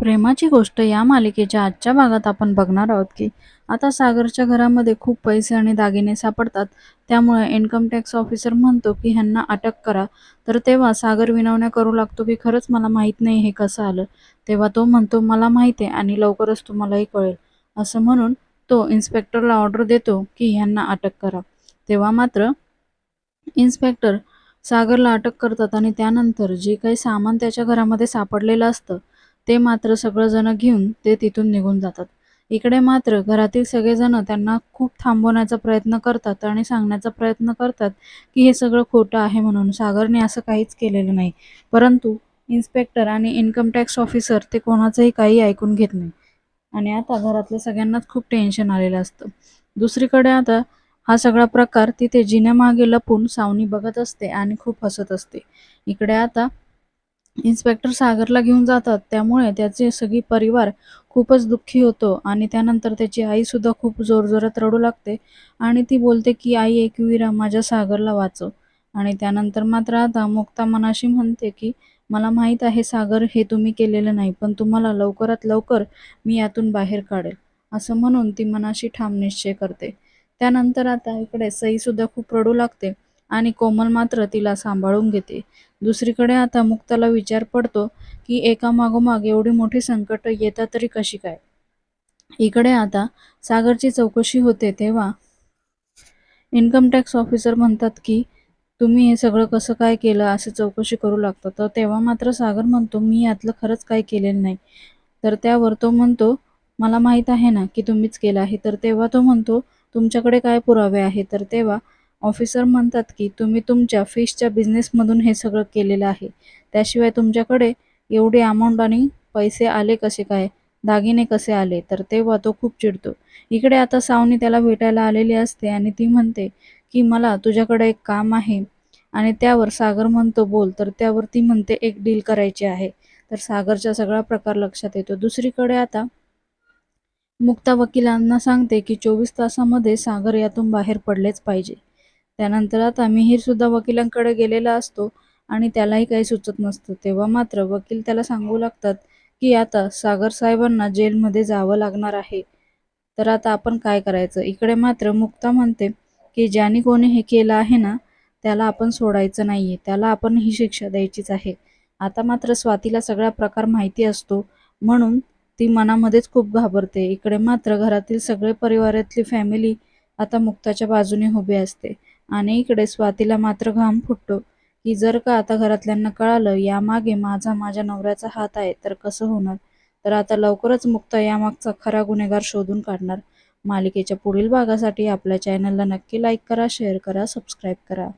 प्रेमाची गोष्ट या मालिकेच्या आजच्या भागात आपण बघणार आहोत की आता सागरच्या घरामध्ये खूप पैसे आणि दागिने सापडतात. त्यामुळे इन्कम टॅक्स ऑफिसर म्हणतो की ह्यांना अटक करा. तर तेव्हा सागर विनवण्या करू लागतो की खरंच मला माहीत नाही हे कसं आलं. तेव्हा तो म्हणतो मला माहीत आहे आणि लवकरच तुम्हालाही कळेल. असं म्हणून तो इन्स्पेक्टरला ऑर्डर देतो की ह्यांना अटक करा. तेव्हा मात्र इन्स्पेक्टर सागरला अटक करतात आणि त्यानंतर जे काही सामान त्याच्या घरामध्ये सापडलेलं असतं ते मात्र सगळंजण घेऊन ते तिथून निघून जातात. इकडे मात्र घरातील सगळेजण त्यांना खूप थांबवण्याचा प्रयत्न करतात आणि सांगण्याचा प्रयत्न करतात की हे सगळं खोटं आहे म्हणून. सागरने असं काहीच केलेलं नाही. परंतु इन्स्पेक्टर आणि इन्कम टॅक्स ऑफिसर ते कोणाचंही काही ऐकून घेत नाही. आणि आता घरातल्या सगळ्यांनाच खूप टेन्शन आलेलं असतं. दुसरीकडे आता हा सगळा प्रकार तिथे जिन्यामागे लपून सावनी बघत असते आणि खूप हसत असते. इकडे आता इन्स्पेक्टर सागरला घेऊन जातात. त्यामुळे त्याचे सगळी परिवार खूपच दुःखी होतो आणि त्यानंतर त्याची आईसुद्धा खूप जोरजोरात रडू लागते आणि ती बोलते की आई एकवीरा माझ्या सागरला वाचव. आणि त्यानंतर मात्र आता मुक्ता मनाशी म्हणते की मला माहीत आहे सागर हे तुम्ही केलेलं नाही पण तुम्हाला लवकरात लवकर मी यातून बाहेर काढेल. असं म्हणून ती मनाशी ठाम निश्चय करते. त्यानंतर आता इकडे सईसुद्धा खूप रडू लागते आणि कोमल मात्र तिला सांभाळून घेते. दुसरीकडे आता मुक्ताला विचार पडतो की एका मागोमाग एवढी मोठी संकट येतात तरी कशी काय? इकडे आता सागरची चौकशी होते तेव्हा इन्कम टॅक्स ऑफिसर म्हणतात की तुम्ही हे सगळं कसं काय केलं? असं चौकशी करू लागतं. तर तेव्हा मात्र सागर म्हणतो मी यातलं खरंच काय केलेलं नाही. तर त्यावर तो म्हणतो मला माहीत आहे ना की तुम्हीच केलं आहे. तर तेव्हा तो म्हणतो तुमच्याकडे काय पुरावे आहे तर तेव्हा ऑफिसर म्हणतात की तुम्ही तुमच्या फिशच्या बिझनेसमधून हे सगळं केलेलं आहे. त्याशिवाय तुमच्याकडे एवढे अमाऊंट आणि पैसे आले कसे काय? दागिने कसे आले? तर तेव्हा तो खूप चिडतो. इकडे आता सावनी त्याला भेटायला आलेली असते आणि ती म्हणते की मला तुझ्याकडे एक काम आहे. आणि त्यावर सागर म्हणतो बोल. तर त्यावर ती म्हणते एक डील करायची आहे. तर सागरचा सगळा प्रकार लक्षात येतो. दुसरीकडे आता मुक्ता वकिलांना सांगते की चोवीस तासामध्ये सागर यातून बाहेर पडलेच पाहिजे. त्यानंतर आता मिहीरसुद्धा वकिलांकडे गेलेला असतो आणि त्यालाही काही सुचत नसतं. तेव्हा मात्र वकील त्याला सांगू लागतात की आता सागर साहेबांना जेलमध्ये जावं लागणार आहे. तर आता आपण काय करायचं? इकडे मात्र मुक्ता म्हणते की ज्याने कोणी हे केलं आहे ना त्याला आपण सोडायचं नाही आहे त्याला आपण ही शिक्षा द्यायचीच आहे. आता मात्र स्वातीला सगळा प्रकार माहिती असतो. म्हणून ती मनामध्येच खूप घाबरते. इकडे मात्र घरातील सगळे परिवारातली फॅमिली आता मुक्ताच्या बाजूने उभी असते. आणि इकडे स्वातीला मात्र घाम फुटतो. की जर का आता घरातल्यांना कळालं यामागे माझा माझ्या नवऱ्याचा हात आहे तर कसं होणार? तर आता लवकरच मुक्ता यामागचा खरा गुन्हेगार शोधून काढणार. मालिकेच्या पुढील भागासाठी आपल्या चॅनलला नक्की लाईक करा शेअर करा सबस्क्राईब करा.